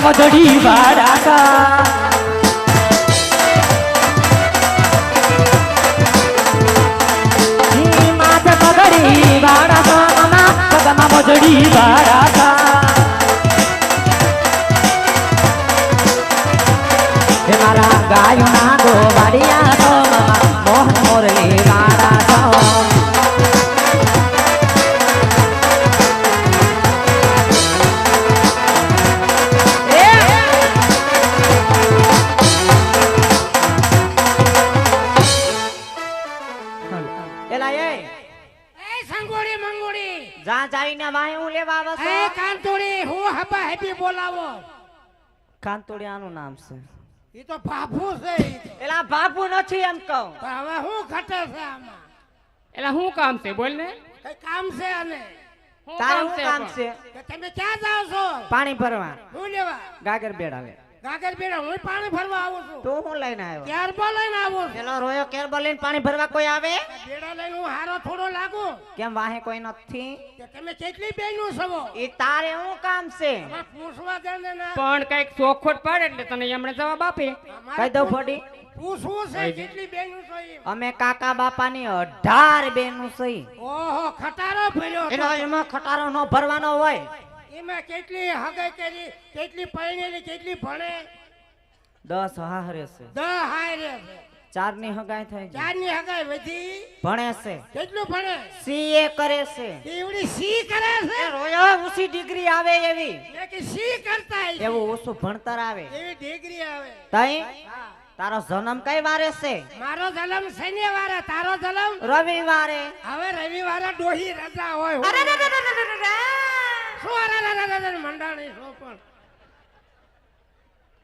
મધડી વાળા કા માથા પગડી વાળા મધડી વાળા જા જાઈને વાહે હું લેવા છે એ કાંતોડી હું હબા હેપી બોલાવો. કાંતોડિયાનું નામ છે. એ તો બાપુ છે ઈ તો. એલા બાપુ નથી એમ કહું. પણ હવે હું ઘટે છે આમાં? એલા શું કામ છે? બોલ ને. કઈ કામ છે અને તારું કામ છે તમે ક્યાં જાવ છો? પાણી ભરવા. હું લેવા? ગાગર બેડાવે. ગાગર બેડા હું પાણી ભરવા આવું છું. તું હું લઈને આવ્યો? ક્યાર લઈને આવું છું? પેલો રોયો કેરબો લઈને પાણી ભરવા કોઈ આવે? બેડા લઈને હું હારો થોડો લાગુ. કેમ વાહે કોઈ નથી? તમે કેટલી બેનું છો? એ તારે શું કામ છે? પૂછવા દે ને પણ કંઈક ચોખવટ પાડે એટલે તને એમણે જવાબ આપે. કઈ દઉં ફોડી. છે? કેટલી બેનું છો ઈ અમે કાકા બાપા ની અઢાર બેનું સહી ઓહો ખટારો ભર્યો એમાં ખટારો નો ભરવાનો હોય. એમાં કેટલી હગાઈ કરી કેટલી પરણેલી કેટલી ભણે? દસ હારે છે. દહ હારે. છે ચારની હગાઈ થઈ ચારની હગાઈ વધી? ભણે છે. કેટલું ભણે? સીએ કરે છે. એવડી સી કરે છે? રોયો ઊંચી ડિગ્રી આવે એવી. કે સી કરતા. એવું ઓછું ભણતર આવે. એવી ડિગ્રી આવે. તઈ? તારો જન્મ કઈ વારે છે? મારો જન્મ શનિવારે તારો જન્મ? રવિવારે. હવે રવિવારે ડોહી રજા હોય. અરે રે રે રે રે રે રે. શું અરે રે રે રે રે મંડાણી શું પણ.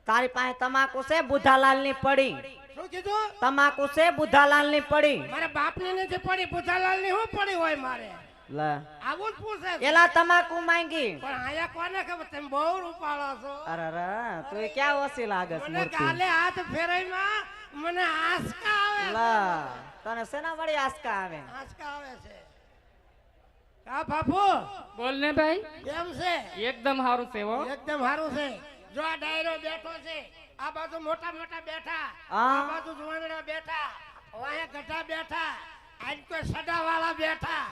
તારી પાસે તમાકુ છે બુધાલાલની પડી. શું કીધું? તમાકુ છે બુધાલાલની પડી. મારા બાપની નથી પડી બુધાલાલની શું પડી હોય મારે? આવું જ પૂછે એલા તમાકુ માંગી. પણ આયા કોને ખબર? તમે બહુ રૂપાળો છો. અરે રે તું એ ક્યાં ઓછી લાગે છે મને મૂર્તિ ગાલે હાથ ફેરાઈમાં મને આંસકા આવે. લા તને શેના વળી આસકા આવે? આસકા આવે છે. હા બાપુ. બોલ ને ભાઈ. કેમ છે? એકદમ સારું છે હો. એકદમ સારું છે. જો આ ડાયરો બેઠો છે આ બાજુ મોટા મોટા બેઠા આ બાજુ જુવાનડા બેઠા વાયા ગઢા બેઠા આજ કોઈ સડાવાળા બેઠા.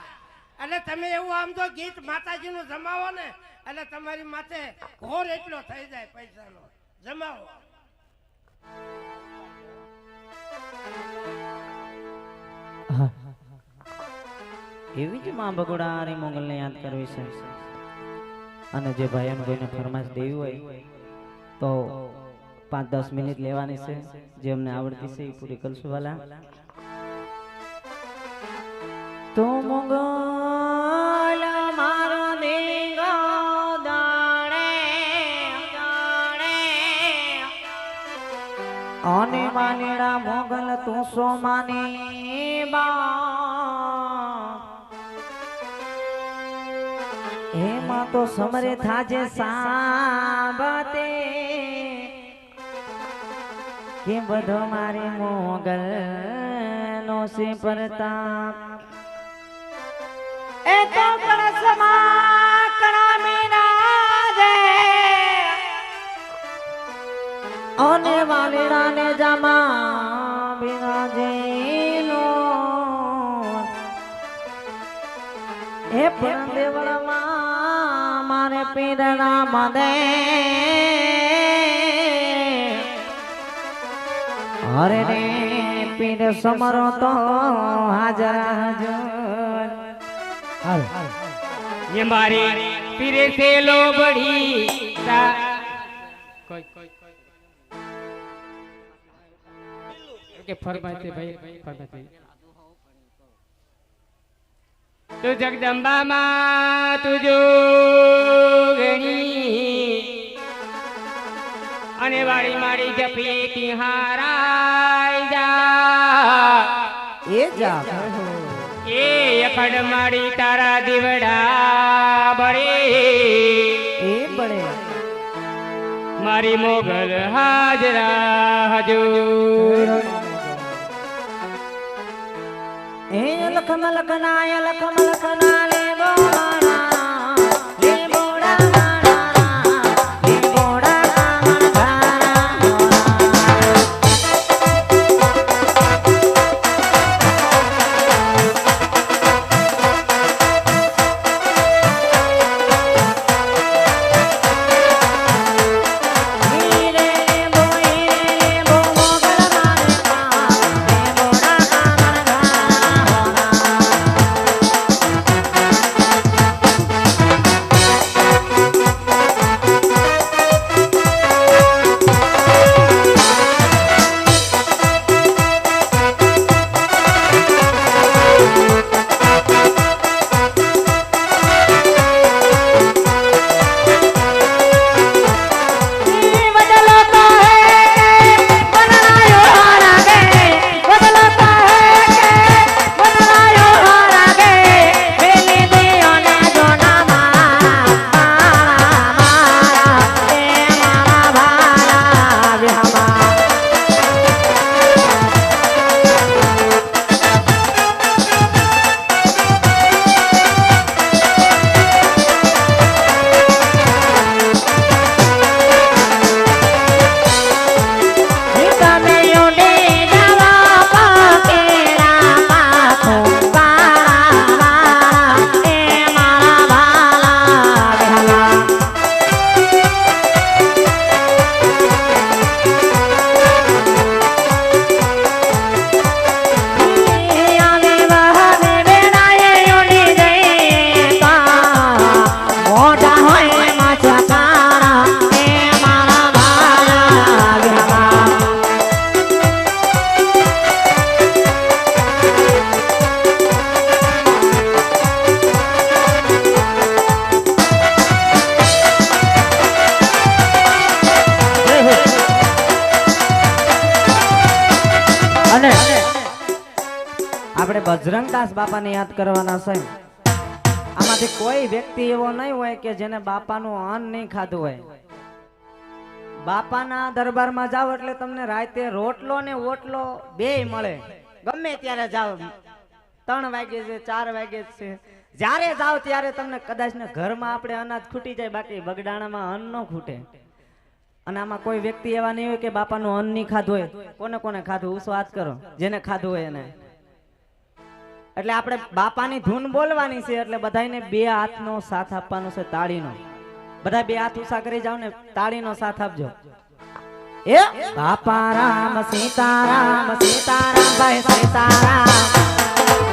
એટલે તમે એવું આમ તો ગીત માતાજીનું જમાવો ને એટલે તમારી માથે ઘોર એટલો થઈ જાય પૈસાનો. જમાવો. એવી જ માં બગુડાની મોગલને યાદ કરવી છે. અને જે ભાઈ એમ કોઈને ફરમાશ દેવી હોય, તો પાંચ દસ મિનિટ લેવાની છે. જે અમને આવડતી છે, એ પૂરી કરશું વાલા તો મોગલ મારો અને માનેડા મોગલ તું સો માની બા. એમાં તો સમરે થાજે સાબતે કે બધો મારે મોગલ નો સે પ્રતાપ? એ તો કળશમાં કણા મીરાજે અને વાલીડાને જામા બિરાજેલો હે પણ દેવળમાં મારે પીરના મદે હરે રે પીર સમરો તો હાજર હાજર ये मारी पीरे से लो बड़ी सा- कोई ओके फरमाते भाई फरमाते તું જગદંબામાં તુજો ગણી. અને વાળી મારી જપી તિહારાય જા. એ જા એ અખડ મારી તારા દીવડા બળે એ બળે મારી મોગલ હાજરા હજુર લખમ લખનાય લખમ લખના બજરંગદાસ બાપાને યાદ કરવાના છે. આમાંથી કોઈ વ્યક્તિ એવો નહીં હોય કે જેને બાપાનું અન્ન નહીં ખાધું હોય. બાપાના દરબારમાં જાવ એટલે તમને રાતે રોટલો ને ઓટલો બેય મળે. ગમે ત્યારે જાવ ત્રણ વાગે છે, ચાર વાગે છે. જ્યારે જાવ ત્યારે તમને કદાચ ને ઘરમાં આપણે અનાજ ખૂટી જાય, બાકી બગડાણામાં અન્ન ન ખૂટે. અને આમાં કોઈ વ્યક્તિ એવા નહીં હોય કે બાપાનું અન્ન નહીં ખાધું હોય. કોને કોને ખાધું? ઉસો હાથ કરો. જેને ખાધું હોય એને. એટલે આપણે બાપાની ધૂન બોલવાની છે એટલે બધાને બે હાથનો સાથ આપવાનો છે, તાળીનો. બધા બે હાથ ઉષા કરી જાવ ને, તાળીનો સાથ આપજો. એ બાપા રામ, સીતારામ સીતારામ ભાઈ, સીતારામ.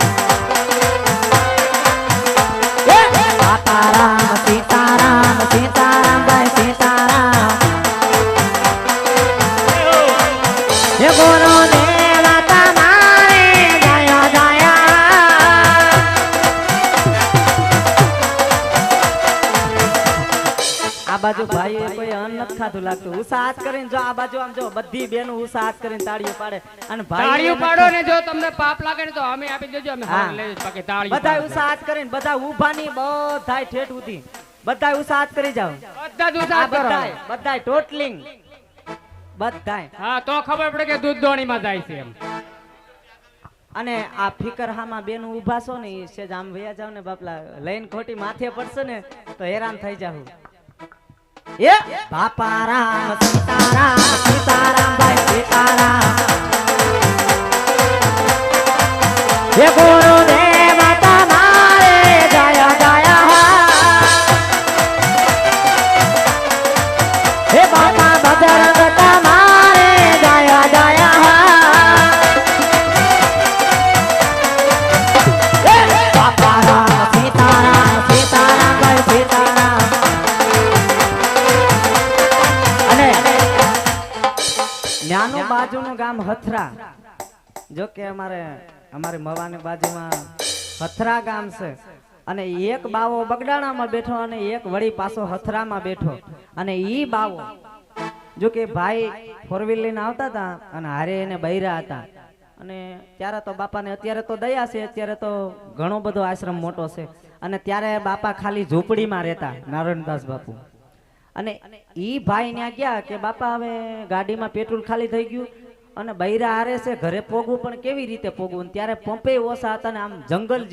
બાજુ ભાઈ કોઈ અન્ન નથી ખાતું લાગતું. ઉસાહત કરીને જો આ બાજુ આમ જો બધી બેનો ઉસાહત કરીને તાળીઓ પાડે. અને ભાઈ તાળીઓ પાડો ને જો તમને પાપ લાગે ને તો અમે આપી દેજો અમે હા. લઈ. બાકી તાળીઓ બધા હું સાથ કરીને બધા ઊભાની બધાય ઠેઠ ઉધી બધા સાથ કરી જાવ બધા આ ઉસાહત કરો. બધાય ટોટલિંગ. બધાય. હા તો ખબર પડે કે દૂધ દોણીમાં જાય છે એમ. અને આ ફિકર હામાં બેન ઊભા છો ને એ સેજ આમ વયા જાવ ને બાપલા લઈને ખોટી માથે પડશે ને તો હેરાન થઈ જાવ એ બાપા રામ સીતારામ સીતારામ ભાઈ સીતારામ હે ગુરુ બાજુનું ગામ હથરા. જો કે અમારે, અમારી મવાની બાજુમાં હથરા ગામ છે. અને એક બાવો બગડાણામાં બેઠો અને એક વળી પાછો હથરામાં બેઠો. અને ઈ બાવો, જો કે ભાઈ ફોર વ્હીલ લઈને આવતા હતા અને હારે એને બૈરા હતા. અને ત્યારે તો બાપાને અત્યારે તો દયા છે, અત્યારે તો ઘણો બધો આશ્રમ મોટો છે. અને ત્યારે બાપા ખાલી ઝૂંપડીમાં રહેતા, નારાયણદાસ બાપુ. અને ઈ ભાઈ ત્યાં ગયા કે, બાપા, હવે ગાડીમાં પેટ્રોલ ખાલી થઈ ગયું અને બૈરા હારે છે, ઘરે પોગવું પણ કેવી રીતે પોગવું? ત્યારે પંપે ઓછા હતા ને આમ જંગલ